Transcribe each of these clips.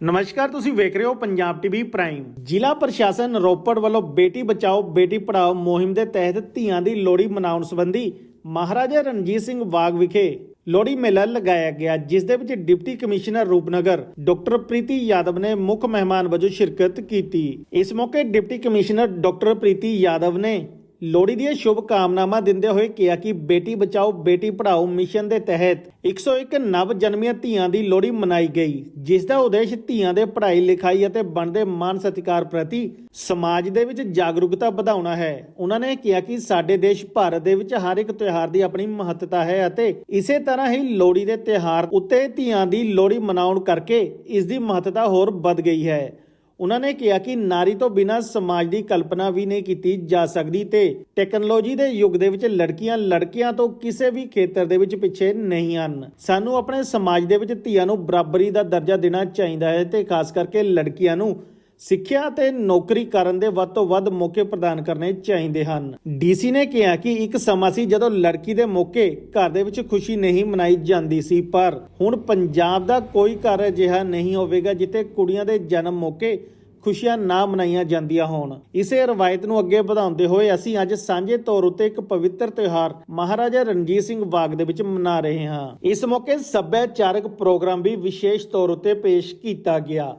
ਨਮਸਕਾਰ, ਤੁਸੀਂ ਵੇਖ ਰਹੇ ਹੋ ਪੰਜਾਬ ਟੀਵੀ ਪ੍ਰਾਈਮ। ਜ਼ਿਲ੍ਹਾ ਪ੍ਰਸ਼ਾਸਨ ਰੋਪੜ ਵੱਲੋਂ ਬੇਟੀ ਬਚਾਓ, ਬੇਟੀ ਪੜਾਓ ਮੁਹਿੰਮ ਦੇ ਤਹਿਤ ਧੀਆਂ ਦੀ ਲੋਹੜੀ ਮਨਾਉਣ ਸੰਬੰਧੀ ਮਹਾਰਾਜਾ ਰਣਜੀਤ ਸਿੰਘ ਬਾਗ ਵਿਖੇ ਲੋਹੜੀ ਮੇਲਾ ਲਗਾਇਆ ਗਿਆ, ਜਿਸ ਦੇ ਵਿੱਚ deputy commissioner Rupnagar, doctor Preeti Yadav ਨੇ ਮੁੱਖ ਮਹਿਮਾਨ ਵਜੋਂ ਸ਼ਿਰਕਤ ਕੀਤੀ। ਇਸ ਮੌਕੇ deputy commissioner doctor Preeti Yadav ਨੇ ਲੋਹੜੀ ਦੀਆਂ ਸ਼ੁਭ ਕਾਮਨਾਵਾਂ ਦਿੰਦੇ ਹੋਏ ਕਿਹਾ ਕਿ ਬੇਟੀ ਬਚਾਓ, ਬੇਟੀ ਪੜਾਓ ਮਿਸ਼ਨ ਦੇ ਤਹਿਤ 101 ਨਵ ਜਨਮੀਆਂ ਧੀਆਂ ਦੀ ਲੋਹੜੀ ਮਨਾਈ ਗਈ, ਜਿਸ ਦਾ ਉਦੇਸ਼ ਧੀਆਂ ਦੇ ਪੜ੍ਹਾਈ, ਲਿਖਾਈ ਅਤੇ ਬਣਦੇ ਮਾਨ ਸਤਿਕਾਰ ਪ੍ਰਤੀ ਸਮਾਜ ਦੇ ਵਿੱਚ ਜਾਗਰੂਕਤਾ ਵਧਾਉਣਾ ਹੈ। ਉਹਨਾਂ ਨੇ ਕਿਹਾ ਕਿ ਸਾਡੇ ਦੇਸ਼ ਭਾਰਤ ਦੇ ਵਿੱਚ ਹਰ ਇੱਕ ਤਿਉਹਾਰ ਦੀ ਆਪਣੀ ਮਹੱਤਤਾ ਹੈ ਅਤੇ ਇਸੇ ਤਰ੍ਹਾਂ ਹੀ ਲੋਹੜੀ ਦੇ ਤਿਉਹਾਰ ਉੱਤੇ ਧੀਆਂ ਦੀ ਲੋਹੜੀ ਮਨਾਉਣ ਕਰਕੇ ਇਸ ਦੀ ਮਹੱਤਤਾ ਹੋਰ ਵੱਧ ਗਈ ਹੈ। ਉਹਨਾਂ ਨੇ ਕਿਹਾ ਕਿ ਨਾਰੀ ਤੋਂ ਬਿਨਾਂ ਸਮਾਜ ਦੀ ਕਲਪਨਾ ਵੀ ਨਹੀਂ ਕੀਤੀ ਜਾ ਸਕਦੀ ਤੇ ਟੈਕਨੋਲੋਜੀ ਦੇ ਯੁੱਗ ਦੇ ਵਿੱਚ ਲੜਕੀਆਂ ਲੜਕਿਆਂ ਤੋਂ ਕਿਸੇ ਵੀ ਖੇਤਰ ਦੇ ਵਿੱਚ ਪਿੱਛੇ ਨਹੀਂ ਹਨ। ਸਾਨੂੰ ਆਪਣੇ ਸਮਾਜ ਦੇ ਵਿੱਚ ਧੀਆਂ ਨੂੰ ਬਰਾਬਰੀ ਦਾ ਦਰਜਾ ਦੇਣਾ ਚਾਹੀਦਾ ਹੈ ਤੇ ਖਾਸ ਕਰਕੇ ਲੜਕੀਆਂ ਨੂੰ ਸਿੱਖਿਆ ਤੇ ਨੌਕਰੀ ਕਰਨ ਦੇ ਵੱਧ ਤੋਂ ਵੱਧ ਮੌਕੇ ਪ੍ਰਦਾਨ ਕਰਨੇ ਚਾਹੀਦੇ ਹਨ। ਡੀਸੀ ਨੇ ਕਿਹਾ ਕਿ ਇੱਕ ਸਮਾਂ ਸੀ ਜਦੋਂ ਲੜਕੀ ਦੇ ਮੌਕੇ ਘਰ ਦੇ ਵਿੱਚ ਖੁਸ਼ੀ ਨਹੀਂ ਮਨਾਈ ਜਾਂਦੀ ਸੀ, ਪਰ ਹੁਣ ਪੰਜਾਬ ਦਾ ਕੋਈ ਘਰ ਅਜਿਹਾ ਨਹੀਂ ਹੋਵੇਗਾ ਜਿੱਥੇ ਕੁੜੀਆਂ ਦੇ ਜਨਮ ਮੌਕੇ ਖੁਸ਼ੀਆਂ ਨਾ ਮਨਾਈਆਂ ਜਾਂਦੀਆਂ ਹੋਣ। ਇਸੇ ਰਵਾਇਤ ਨੂੰ ਅੱਗੇ ਵਧਾਉਂਦੇ ਹੋਏ ਅਸੀਂ ਅੱਜ ਸਾਂਝੇ ਤੌਰ ਉੱਤੇ ਇੱਕ ਪਵਿੱਤਰ ਤਿਉਹਾਰ ਮਹਾਰਾਜਾ ਰਣਜੀਤ ਸਿੰਘ ਬਾਗ ਦੇ ਵਿੱਚ ਮਨਾ ਰਹੇ ਹਾਂ। ਇਸ ਮੌਕੇ ਸੱਭਿਆਚਾਰਕ ਪ੍ਰੋਗਰਾਮ ਵੀ ਵਿਸ਼ੇਸ਼ ਤੌਰ ਉੱਤੇ ਪੇਸ਼ ਕੀਤਾ ਗਿਆ।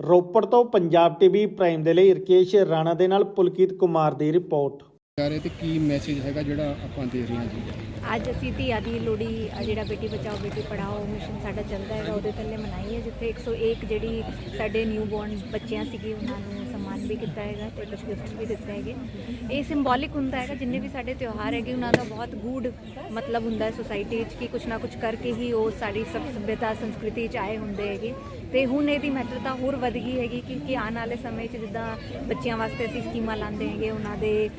ਰੋਪੜ ਤੋਂ ਪੰਜਾਬ ਟੀਵੀ ਪ੍ਰਾਈਮ ਦੇ ਲਈ ਰਕੇਸ਼ ਰਾਣਾ ਦੇ ਨਾਲ ਪੁਲਕੀਤ ਕੁਮਾਰ ਦੀ ਰਿਪੋਰਟ। ਜਾ ਰਹੇ ਤੇ ਕੀ ਮੈਸੇਜ ਹੈਗਾ ਜਿਹੜਾ ਆਪਾਂ ਦੇ ਰਹੇ ਹਾਂ ਜੀ? ਅੱਜ ਅਸੀਂ ਧੀਆ ਦੀ ਲੋਹੜੀ ਜਿਹੜਾ ਬੇਟੀ ਬਚਾਓ, ਬੇਟੀ ਪੜਾਓ ਮਿਸ਼ਨ ਸਾਡਾ ਚੱਲਦਾ ਹੈਗਾ, ਉਹਦੇ ਥੱਲੇ ਮਨਾਈ ਹੈ, ਜਿੱਥੇ 101 ਜਿਹੜੀ ਸਾਡੇ ਨਿਊ ਨਿਊਬੋਰਨ ਬੱਚਿਆਂ ਸੀਗੇ, ਉਹਨਾਂ ਨੂੰ ਸਨਮਾਨ ਵੀ ਕੀਤਾ ਹੈਗਾ ਤੇ ਕੁਝ ਗਿਫਟਸ ਵੀ ਦਿੱਤੇ ਹੈਗੇ। ਇਹ ਸਿੰਬੋਲਿਕ ਹੁੰਦਾ ਹੈਗਾ, ਜਿੰਨੇ ਵੀ ਸਾਡੇ ਤਿਉਹਾਰ ਹੈਗੇ, ਉਹਨਾਂ ਦਾ ਬਹੁਤ ਗੂੜ ਮਤਲਬ ਹੁੰਦਾ ਹੈ ਸੋਸਾਇਟੀ ਵਿੱਚ ਕਿ ਕੁਝ ਨਾ ਕੁਝ ਕਰਕੇ ਹੀ ਉਹ ਸਾਡੀ ਸਭ ਸਭਿਅਤਾ, ਸੰਸਕ੍ਰਿਤੀ ਚ ਆਏ ਹੁੰਦੇ ਹੈਗੇ। ਤੇ ਹੁਣ ਇਹਦੀ ਮਹੱਤਤਾ ਹੋਰ ਵਧ ਗਈ ਹੈਗੀ ਕਿਉਂਕਿ ਆਉਣ ਵਾਲੇ ਸਮੇਂ 'ਚ ਜਿੱਦਾਂ ਬੱਚਿਆਂ ਵਾਸਤੇ ਅਸੀਂ ਸਕੀਮਾਂ ਲਾਉਂਦੇ ਹੈਗੇ, ਉਹਨਾਂ ਦੇ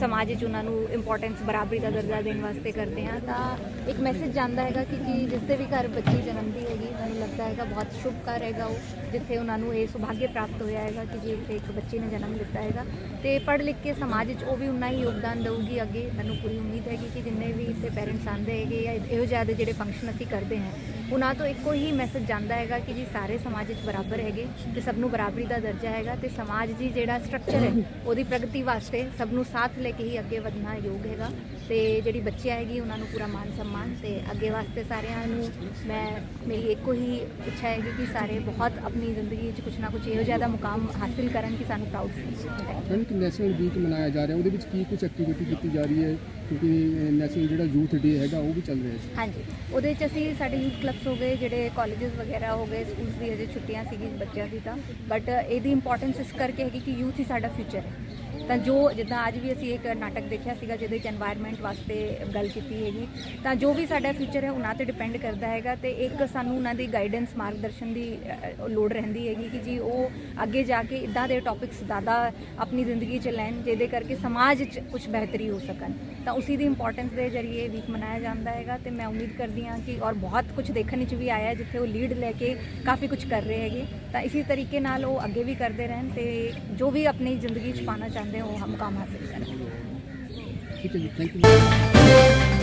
ਸਮਾਜ 'ਚ ਉਹਨਾਂ ਨੂੰ ਇੰਪੋਰਟੈਂਸ ਬਰਾਬਰੀ ਦਾ ਦਰਜਾ ਦੇਣ ਵਾਸਤੇ ਕਰਦੇ ਹਾਂ, ਤਾਂ ਇੱਕ ਮੈਸੇਜ ਜਾਂਦਾ ਹੈਗਾ ਕਿ ਕਿ ਜਿਸ ਦੇ ਵੀ ਘਰ ਬੱਚੀ ਜਨਮਦੀ ਹੈਗੀ ਮੈਨੂੰ ਲੱਗਦਾ ਹੈਗਾ ਬਹੁਤ ਸ਼ੁਭ ਘਰ ਹੈਗਾ ਉਹ, ਜਿੱਥੇ ਉਹਨਾਂ ਨੂੰ ਇਹ ਸੁਭਾਗਯ ਪ੍ਰਾਪਤ ਹੋਇਆ ਹੈਗਾ ਕਿ ਜੀ ਇੱਥੇ ਇੱਕ ਬੱਚੇ ਨੇ ਜਨਮ ਲਿੱਤਾ ਹੈਗਾ। ਤੇ ਪੜ੍ਹ ਲਿਖ ਕੇ ਸਮਾਜ ਵਿੱਚ ਉਹ ਵੀ ਉਨਾ ਹੀ ਯੋਗਦਾਨ ਦੇਊਗੀ ਅੱਗੇ। ਮੈਨੂੰ ਪੂਰੀ ਉਮੀਦ ਹੈਗੀ ਕਿ ਜਿੰਨੇ ਵੀ ਇੱਥੇ ਪੇਰੈਂਟਸ ਆਉਂਦੇ ਹੈਗੇ ਜਾਂ ਇਹੋ ਜਿਹੇ ਜਿਹੜੇ ਫੰਕਸ਼ਨ ਅਸੀਂ ਕਰਦੇ ਹਾਂ, ਉਹਨਾਂ ਤੋਂ ਇੱਕੋ ਹੀ ਮੈਸੇਜ ਜਾਂਦਾ ਹੈਗਾ ਕਿ ਜੀ ਸਾਰੇ ਸਮਾਜ ਵਿੱਚ ਬਰਾਬਰ ਹੈਗੇ ਤੇ ਸਭ ਨੂੰ ਬਰਾਬਰੀ ਦਾ ਦਰਜਾ ਹੈਗਾ ਤੇ ਸਮਾਜ ਦੀ ਜਿਹੜਾ ਸਟਰਕਚਰ ਹੈ, ਉਹਦੀ ਪ੍ਰਗਤੀ ਵਾਸਤੇ ਸਭ ਨੂੰ ਸਾਥ ਲੈ ਕੇ ਹੀ ਅੱਗੇ ਵਧਣਾ ਯੋਗ ਹੈਗਾ। ਤੇ ਜਿਹੜੀ ਬੱਚਿਆਂ ਹੈਗੀ ਉਹਨਾਂ ਨੂੰ ਪੂਰਾ ਮਾਨ ਸਨਮਾਨ ਤੇ ਅੱਗੇ ਵਾਸਤੇ ਸਾਰਿਆਂ ਨੂੰ ਮੈਂ ਮੇਰੀ ਇੱਕੋ ਹੀ ਇੱਛਾ ਹੈਗੀ ਕਿ ਸਾਰੇ ਬਹੁਤ ਆਪਣੀ ਜ਼ਿੰਦਗੀ ਵਿੱਚ ਕੁਝ ਨਾ ਕੁਝ ਇਹੋ ਜਿਹਾ ਦਾ ਮੁਕਾਮ ਹਾਸਿਲ ਕਰਨ ਕਿ ਸਾਨੂੰ ਪ੍ਰਾਊਡ ਫੀਲ ਹੋਵੇ ਮੈਮ ਕਿ ਨੈਸ਼ਨਲ ਵੀਕ ਮਨਾਇਆ ਜਾ ਰਿਹਾ ਉਹਦੇ ਵਿੱਚ ਕੀ ਕੁਝ ਐਕਟੀਵਿਟੀ ਕੀਤੀ ਜਾ ਰਹੀ ਹੈ? ਕਿਉਂਕਿ ਨੈਸ਼ਨਲ ਜਿਹੜਾ ਯੂਥ ਡੇ ਹੈਗਾ ਉਹ ਵੀ ਚੱਲ ਰਿਹਾ ਹੈ। ਹਾਂਜੀ ਉਹਦੇ ਚ ਅਸੀਂ ਸਾਡੇ ਯੂਥ ਕਲੱਬਸ ਹੋ ਗਏ ਜਿਹੜੇ ਕਾਲਜਸ ਵਗੈਰਾ ਹੋ ਗਏ ਸਕੂਲਸ ਦੀ ਅਜੇ ਛੁੱਟੀਆਂ ਸੀਗੀ ਬੱਚਿਆਂ ਦੀ ਤਾਂ ਬਟ ਇਹਦੀ ਇੰਪੋਰਟੈਂਸ ਇਸ ਕਰਕੇ ਹੈਗੀ ਕਿ ਯੂਥ ਹੀ ਸਾਡਾ ਫਿਊਚਰ ਹੈ। ਤਾਂ ਜੋ ਜਿੱਦਾਂ ਅੱਜ ਵੀ ਅਸੀਂ ਇੱਕ ਨਾਟਕ ਦੇਖਿਆ ਸੀਗਾ ਜਿਹਦੇ ਚ এনवायरमेंट ਵਾਸਤੇ ਗੱਲ ਕੀਤੀ ਹੈਗੀ, ਤਾਂ ਜੋ ਵੀ ਸਾਡਾ ਫਿਊਚਰ ਹੈ ਉਹਨਾਂ ਤੇ ਡਿਪੈਂਡ ਕਰਦਾ ਹੈਗਾ ਤੇ ਇੱਕ ਸਾਨੂੰ ਉਹਨਾਂ ਦੀ ਗਾਈਡੈਂਸ ਮਾਰਗਦਰਸ਼ਨ ਦੀ ਲੋੜ ਰਹਿੰਦੀ ਹੈਗੀ ਕਿ ਜੀ ਉਹ ਅੱਗੇ ਜਾ ਕੇ ਇਦਾਂ ਦੇ ਟੌਪਿਕਸ ਜ਼ਿਆਦਾ ਆਪਣੀ ਜ਼ਿੰਦਗੀ ਚ ਲੈਣ ਜਿਹਦੇ ਕਰਕੇ ਸਮਾਜ ਚ ਕੁਝ ਬਿਹਤਰੀ ਹੋ ਸਕਣ। ਤਾਂ ਉਸੇ ਦੀ ਇੰਪੋਰਟੈਂਸ ਦੇ ਜਰੀਏ ਵੀਕ ਮਨਾਇਆ ਜਾਂਦਾ ਹੈਗਾ ਤੇ ਮੈਂ ਉਮੀਦ ਕਰਦੀ ਹਾਂ ਕਿ ਔਰ ਬਹੁਤ ਕੁਝ ਦੇਖਣ ਚ ਵੀ ਆਇਆ ਜਿੱਥੇ ਉਹ ਲੀਡ ਲੈ ਕੇ ਕਾਫੀ ਕੁਝ ਕਰ ਰਹੇ ਹੈਗੇ। ਤਾਂ ਇਸੇ ਤਰੀਕੇ ਨਾਲ ਉਹ ਅੱਗੇ ਵੀ ਕਰਦੇ ਰਹਿਣ ਤੇ ਜੋ ਵੀ ਆਪਣੀ ਜ਼ਿੰਦਗੀ ਚ ਪਾਣਾ ਚਾਹੁੰਦੇ ਹੋ ਉਹ ਮੁਕਾਮ ਹਾਸਿਲ ਕਰਨ ਠੀਕ ਹੈ ਜੀ ਥੈਂਕ ਯੂ